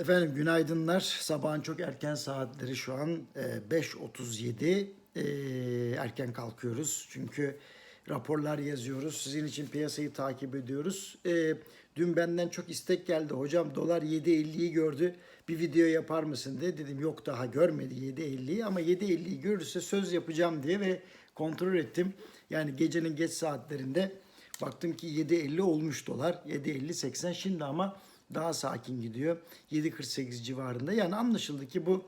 Efendim günaydınlar. Sabahın çok erken saatleri şu an e, 5.37. E, erken kalkıyoruz çünkü raporlar yazıyoruz. Sizin için piyasayı takip ediyoruz. E, dün benden çok istek geldi. Hocam dolar 7.50'yi gördü. Bir video yapar mısın diye. Dedim yok daha görmedi 7.50'yi ama 7.50'yi görürse söz yapacağım diye ve kontrol ettim. Yani gecenin geç saatlerinde baktım ki 7.50 olmuş dolar. 7.50-80 şimdi ama daha sakin gidiyor. 7.48 civarında. Yani anlaşıldı ki bu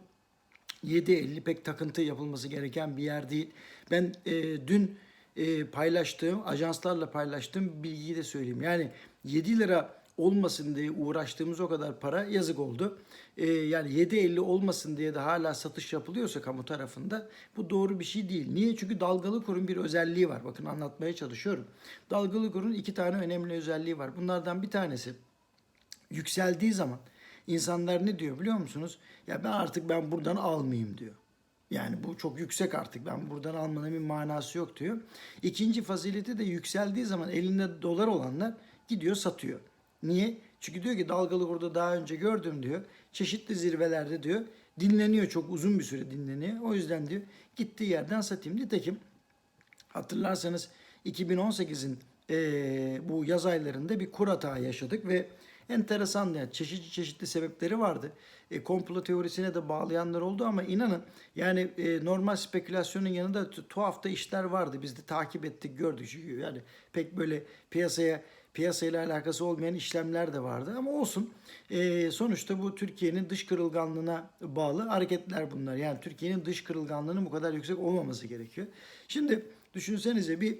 7.50 pek takıntı yapılması gereken bir yer değil. Ben e, dün e, paylaştığım, ajanslarla paylaştığım bilgiyi de söyleyeyim. Yani 7 lira olmasın diye uğraştığımız o kadar para yazık oldu. E, yani 7.50 olmasın diye de hala satış yapılıyorsa kamu tarafında bu doğru bir şey değil. Niye? Çünkü dalgalı kurun bir özelliği var. Bakın anlatmaya çalışıyorum. Dalgalı kurun iki tane önemli özelliği var. Bunlardan bir tanesi yükseldiği zaman insanlar ne diyor biliyor musunuz? Ya ben artık ben buradan almayayım diyor. Yani bu çok yüksek artık ben buradan almanın bir manası yok diyor. İkinci fazileti de yükseldiği zaman elinde dolar olanlar gidiyor satıyor. Niye? Çünkü diyor ki dalgalı burada daha önce gördüm diyor. Çeşitli zirvelerde diyor dinleniyor çok uzun bir süre dinleniyor. O yüzden diyor gittiği yerden satayım. Nitekim hatırlarsanız 2018'in eee, bu yaz aylarında bir kur hata yaşadık ve enteresan yani çeşitli çeşitli sebepleri vardı. E, komplo teorisine de bağlayanlar oldu ama inanın yani e, normal spekülasyonun yanında tu- tuhaf da işler vardı. Biz de takip ettik gördük çünkü yani pek böyle piyasaya piyasayla alakası olmayan işlemler de vardı ama olsun. E, sonuçta bu Türkiye'nin dış kırılganlığına bağlı hareketler bunlar. Yani Türkiye'nin dış kırılganlığının bu kadar yüksek olmaması gerekiyor. Şimdi düşünsenize bir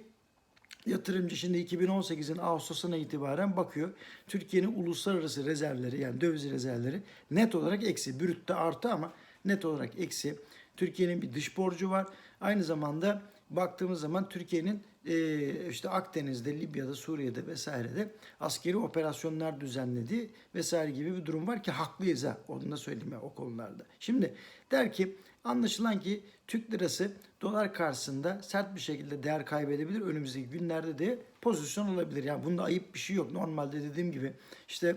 Yatırımcı şimdi 2018'in Ağustos'una itibaren bakıyor. Türkiye'nin uluslararası rezervleri yani döviz rezervleri net olarak eksi. Brütte artı ama net olarak eksi. Türkiye'nin bir dış borcu var. Aynı zamanda baktığımız zaman Türkiye'nin işte Akdeniz'de, Libya'da, Suriye'de vesairede askeri operasyonlar düzenlediği vesaire gibi bir durum var ki haklıyız ha. Onu da söyleyeyim ya o konularda. Şimdi der ki anlaşılan ki Türk lirası dolar karşısında sert bir şekilde değer kaybedebilir. Önümüzdeki günlerde de pozisyon olabilir. Yani bunda ayıp bir şey yok. Normalde dediğim gibi işte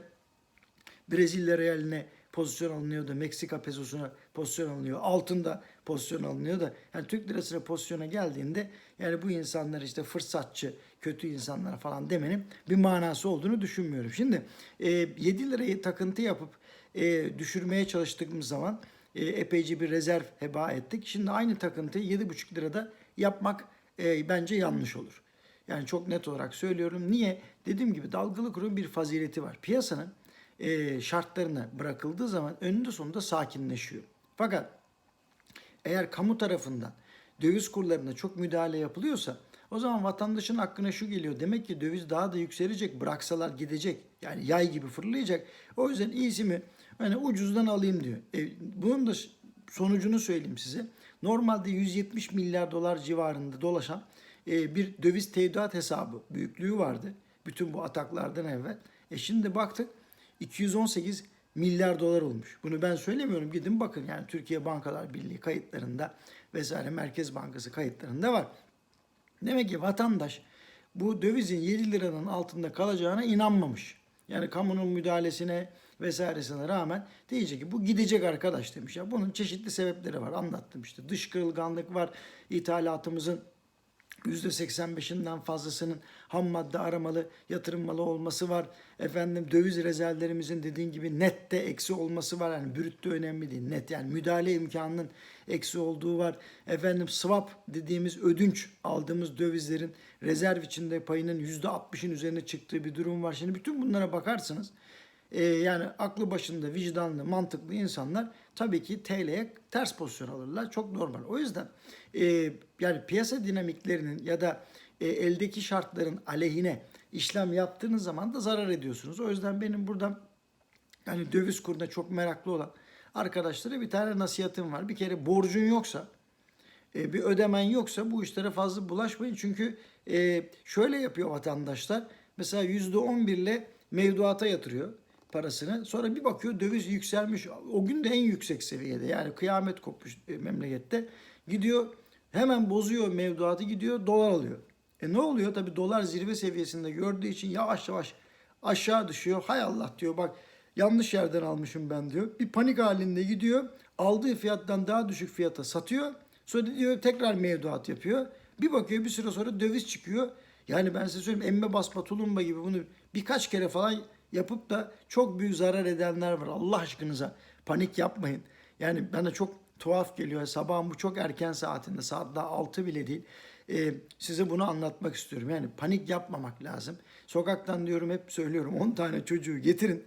Brezilya realine pozisyon alınıyordu. Meksika pesosuna pozisyon alınıyor. Altında pozisyon alınıyor da yani Türk lirasına pozisyona geldiğinde yani bu insanlar işte fırsatçı, kötü insanlar falan demenin bir manası olduğunu düşünmüyorum. Şimdi e, 7 lirayı takıntı yapıp e, düşürmeye çalıştığımız zaman e, epeyce bir rezerv heba ettik. Şimdi aynı takıntıyı 7,5 lirada yapmak e, bence yanlış olur. Yani çok net olarak söylüyorum. Niye? Dediğim gibi dalgalı kurun bir fazileti var. Piyasanın e, şartlarına bırakıldığı zaman önünde sonunda sakinleşiyor. Fakat eğer kamu tarafından döviz kurlarına çok müdahale yapılıyorsa o zaman vatandaşın hakkına şu geliyor. Demek ki döviz daha da yükselecek. Bıraksalar gidecek. Yani yay gibi fırlayacak. O yüzden iyisi mi? Hani ucuzdan alayım diyor. E, bunun da sonucunu söyleyeyim size. Normalde 170 milyar dolar civarında dolaşan e, bir döviz tevdiat hesabı büyüklüğü vardı. Bütün bu ataklardan evvel. E şimdi baktık 218 milyar dolar olmuş. Bunu ben söylemiyorum. Gidin bakın yani Türkiye Bankalar Birliği kayıtlarında vesaire Merkez Bankası kayıtlarında var. Demek ki vatandaş bu dövizin 7 liranın altında kalacağına inanmamış. Yani kamunun müdahalesine vesairesine rağmen diyecek ki bu gidecek arkadaş demiş. Ya bunun çeşitli sebepleri var. Anlattım işte. Dış kırılganlık var. ithalatımızın %85'inden fazlasının ham madde aramalı, yatırım malı olması var. Efendim döviz rezervlerimizin dediğin gibi nette eksi olması var. Yani brütte önemli değil. Net yani müdahale imkanının eksi olduğu var. Efendim swap dediğimiz ödünç aldığımız dövizlerin rezerv içinde payının %60'ın üzerine çıktığı bir durum var. Şimdi bütün bunlara bakarsınız. Ee, yani aklı başında vicdanlı, mantıklı insanlar tabii ki TL'ye ters pozisyon alırlar. Çok normal. O yüzden e, yani piyasa dinamiklerinin ya da e, eldeki şartların aleyhine işlem yaptığınız zaman da zarar ediyorsunuz. O yüzden benim buradan yani döviz kuruna çok meraklı olan arkadaşlara bir tane nasihatim var. Bir kere borcun yoksa e, bir ödemen yoksa bu işlere fazla bulaşmayın. Çünkü e, şöyle yapıyor vatandaşlar. Mesela yüzde on birle mevduata yatırıyor parasını. Sonra bir bakıyor döviz yükselmiş. O gün de en yüksek seviyede. Yani kıyamet kopmuş e, memlekette. Gidiyor hemen bozuyor mevduatı gidiyor dolar alıyor. E ne oluyor? Tabii dolar zirve seviyesinde gördüğü için yavaş yavaş aşağı düşüyor. Hay Allah diyor bak Yanlış yerden almışım ben diyor. Bir panik halinde gidiyor. Aldığı fiyattan daha düşük fiyata satıyor. Sonra diyor tekrar mevduat yapıyor. Bir bakıyor bir süre sonra döviz çıkıyor. Yani ben size söyleyeyim emme basma tulumba gibi bunu birkaç kere falan yapıp da çok büyük zarar edenler var. Allah aşkınıza panik yapmayın. Yani bana çok tuhaf geliyor. Sabahın bu çok erken saatinde saat daha 6 bile değil. Ee, size bunu anlatmak istiyorum. Yani panik yapmamak lazım. Sokaktan diyorum hep söylüyorum 10 tane çocuğu getirin.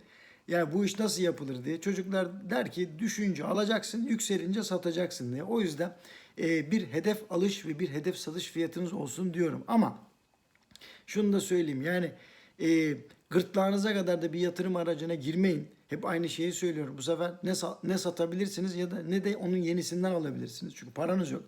Ya bu iş nasıl yapılır diye. Çocuklar der ki düşünce alacaksın, yükselince satacaksın diye. O yüzden e, bir hedef alış ve bir hedef satış fiyatınız olsun diyorum. Ama şunu da söyleyeyim yani e, gırtlağınıza kadar da bir yatırım aracına girmeyin. Hep aynı şeyi söylüyorum. Bu sefer ne, ne satabilirsiniz ya da ne de onun yenisinden alabilirsiniz. Çünkü paranız yok.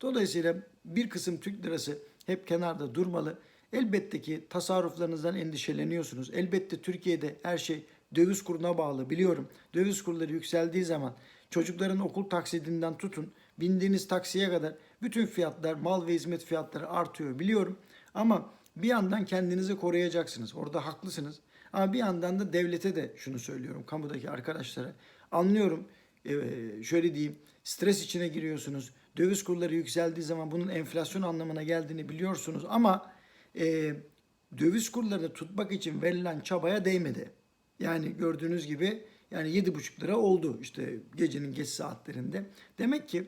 Dolayısıyla bir kısım Türk lirası hep kenarda durmalı. Elbette ki tasarruflarınızdan endişeleniyorsunuz. Elbette Türkiye'de her şey döviz kuruna bağlı biliyorum. Döviz kurları yükseldiği zaman çocukların okul taksidinden tutun, bindiğiniz taksiye kadar bütün fiyatlar, mal ve hizmet fiyatları artıyor biliyorum. Ama bir yandan kendinizi koruyacaksınız. Orada haklısınız. Ama bir yandan da devlete de şunu söylüyorum kamudaki arkadaşlara. Anlıyorum ee, şöyle diyeyim stres içine giriyorsunuz. Döviz kurları yükseldiği zaman bunun enflasyon anlamına geldiğini biliyorsunuz ama e, döviz kurlarını tutmak için verilen çabaya değmedi. Yani gördüğünüz gibi yani 7,5 lira oldu işte gecenin geç saatlerinde. Demek ki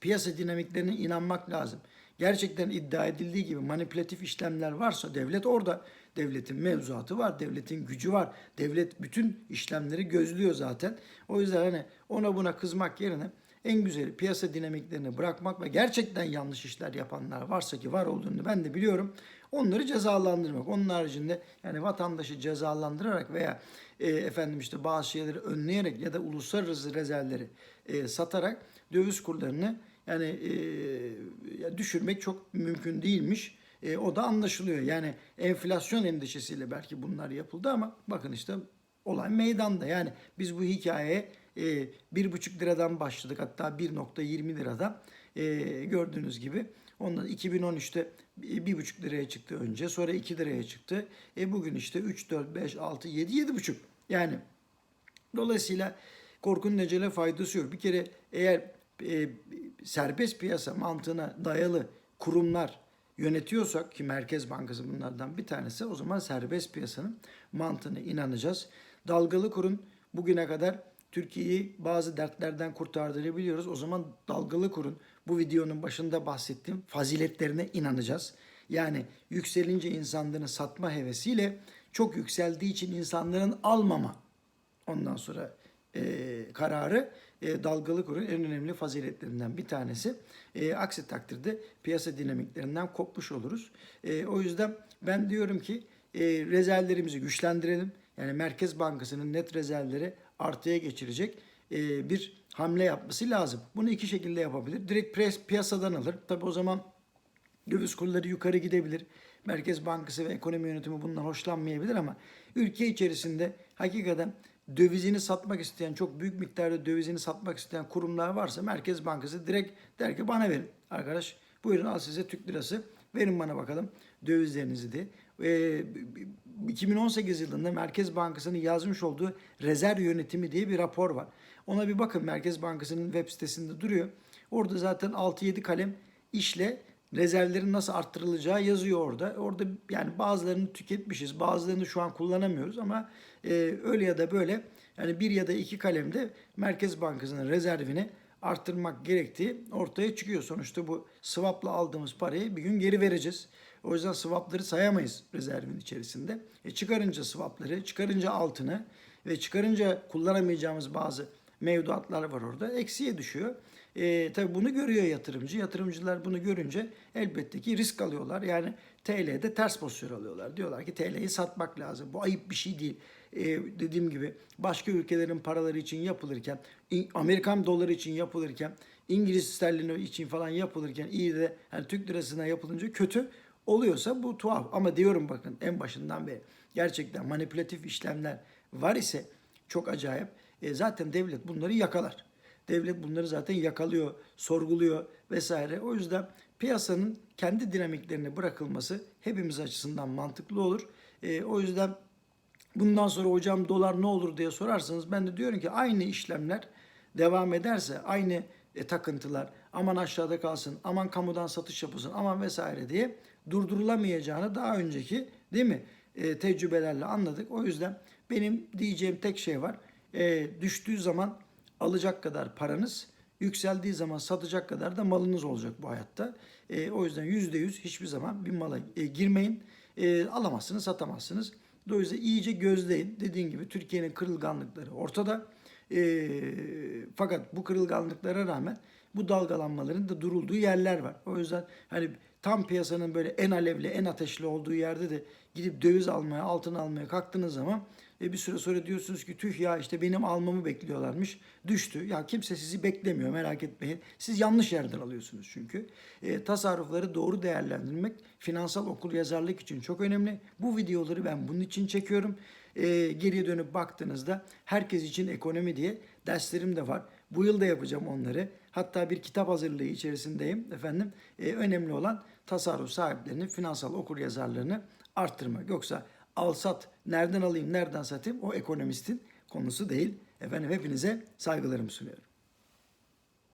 piyasa dinamiklerine inanmak lazım. Gerçekten iddia edildiği gibi manipülatif işlemler varsa devlet orada. Devletin mevzuatı var, devletin gücü var. Devlet bütün işlemleri gözlüyor zaten. O yüzden hani ona buna kızmak yerine en güzeli piyasa dinamiklerini bırakmak ve gerçekten yanlış işler yapanlar varsa ki var olduğunu ben de biliyorum. Onları cezalandırmak. Onun haricinde yani vatandaşı cezalandırarak veya e, efendim işte bazı şeyleri önleyerek ya da uluslararası rezervleri e, satarak döviz kurlarını yani e, düşürmek çok mümkün değilmiş. E, o da anlaşılıyor. Yani enflasyon endişesiyle belki bunlar yapıldı ama bakın işte olay meydanda. Yani biz bu hikayeye e, bir buçuk liradan başladık hatta 1.20 liradan e, gördüğünüz gibi. Ondan 2013'te bir buçuk liraya çıktı önce sonra 2 liraya çıktı. E bugün işte 3, 4, 5, 6, 7, 7,5. Yani dolayısıyla korkunun ecele faydası yok. Bir kere eğer e, serbest piyasa mantığına dayalı kurumlar yönetiyorsak ki Merkez Bankası bunlardan bir tanesi o zaman serbest piyasanın mantığına inanacağız. Dalgalı kurun bugüne kadar Türkiye'yi bazı dertlerden kurtardığını biliyoruz. O zaman dalgalı kurun bu videonun başında bahsettiğim faziletlerine inanacağız. Yani yükselince insanların satma hevesiyle çok yükseldiği için insanların almama ondan sonra e, kararı e, dalgalı kurun en önemli faziletlerinden bir tanesi. E, aksi takdirde piyasa dinamiklerinden kopmuş oluruz. E, o yüzden ben diyorum ki e, rezervlerimizi güçlendirelim. Yani Merkez Bankası'nın net rezervleri artıya geçirecek e, bir hamle yapması lazım. Bunu iki şekilde yapabilir. Direkt pres, piyasadan alır. Tabi o zaman döviz kurları yukarı gidebilir. Merkez Bankası ve ekonomi yönetimi bundan hoşlanmayabilir ama ülke içerisinde hakikaten dövizini satmak isteyen, çok büyük miktarda dövizini satmak isteyen kurumlar varsa Merkez Bankası direkt der ki bana verin arkadaş. Buyurun al size Türk lirası. Verin bana bakalım dövizlerinizi diye. Ee, 2018 yılında Merkez Bankası'nın yazmış olduğu rezerv yönetimi diye bir rapor var. Ona bir bakın Merkez Bankası'nın web sitesinde duruyor. Orada zaten 6-7 kalem işle rezervlerin nasıl arttırılacağı yazıyor orada. Orada yani bazılarını tüketmişiz, bazılarını şu an kullanamıyoruz ama e, öyle ya da böyle yani bir ya da iki kalemde Merkez Bankası'nın rezervini arttırmak gerektiği ortaya çıkıyor. Sonuçta bu swap'la aldığımız parayı bir gün geri vereceğiz. O yüzden swap'ları sayamayız rezervin içerisinde. E çıkarınca swap'ları, çıkarınca altını ve çıkarınca kullanamayacağımız bazı mevduatlar var orada. Eksiye düşüyor. E, tabii bunu görüyor yatırımcı. Yatırımcılar bunu görünce elbette ki risk alıyorlar. Yani TL'de ters pozisyon alıyorlar. Diyorlar ki TL'yi satmak lazım. Bu ayıp bir şey değil. E, dediğim gibi başka ülkelerin paraları için yapılırken, Amerikan doları için yapılırken, İngiliz sterlini için falan yapılırken iyi de yani Türk lirasına yapılınca kötü oluyorsa bu tuhaf. Ama diyorum bakın en başından beri gerçekten manipülatif işlemler var ise çok acayip. E, zaten devlet bunları yakalar. Devlet bunları zaten yakalıyor, sorguluyor vesaire. O yüzden piyasanın kendi dinamiklerine bırakılması hepimiz açısından mantıklı olur. E, o yüzden Bundan sonra hocam dolar ne olur diye sorarsanız ben de diyorum ki aynı işlemler devam ederse aynı e, takıntılar aman aşağıda kalsın aman kamudan satış yapılsın aman vesaire diye durdurulamayacağını daha önceki değil mi e, tecrübelerle anladık. O yüzden benim diyeceğim tek şey var. E, düştüğü zaman alacak kadar paranız yükseldiği zaman satacak kadar da malınız olacak bu hayatta. E, o yüzden yüzde yüz hiçbir zaman bir mala e, girmeyin. E, alamazsınız, satamazsınız. Dolayısıyla iyice gözleyin. Dediğim gibi Türkiye'nin kırılganlıkları ortada. E, fakat bu kırılganlıklara rağmen bu dalgalanmaların da durulduğu yerler var. O yüzden hani tam piyasanın böyle en alevli, en ateşli olduğu yerde de gidip döviz almaya, altın almaya kalktığınız zaman e bir süre sonra diyorsunuz ki tüh ya işte benim almamı bekliyorlarmış. Düştü. Ya kimse sizi beklemiyor merak etmeyin. Siz yanlış yerden alıyorsunuz çünkü. E, tasarrufları doğru değerlendirmek finansal okul yazarlık için çok önemli. Bu videoları ben bunun için çekiyorum. E, geriye dönüp baktığınızda herkes için ekonomi diye derslerim de var. Bu yıl da yapacağım onları. Hatta bir kitap hazırlığı içerisindeyim efendim. E, önemli olan tasarruf sahiplerinin finansal okur yazarlığını arttırmak. Yoksa al sat nereden alayım nereden satayım o ekonomistin konusu değil. Efendim hepinize saygılarımı sunuyorum.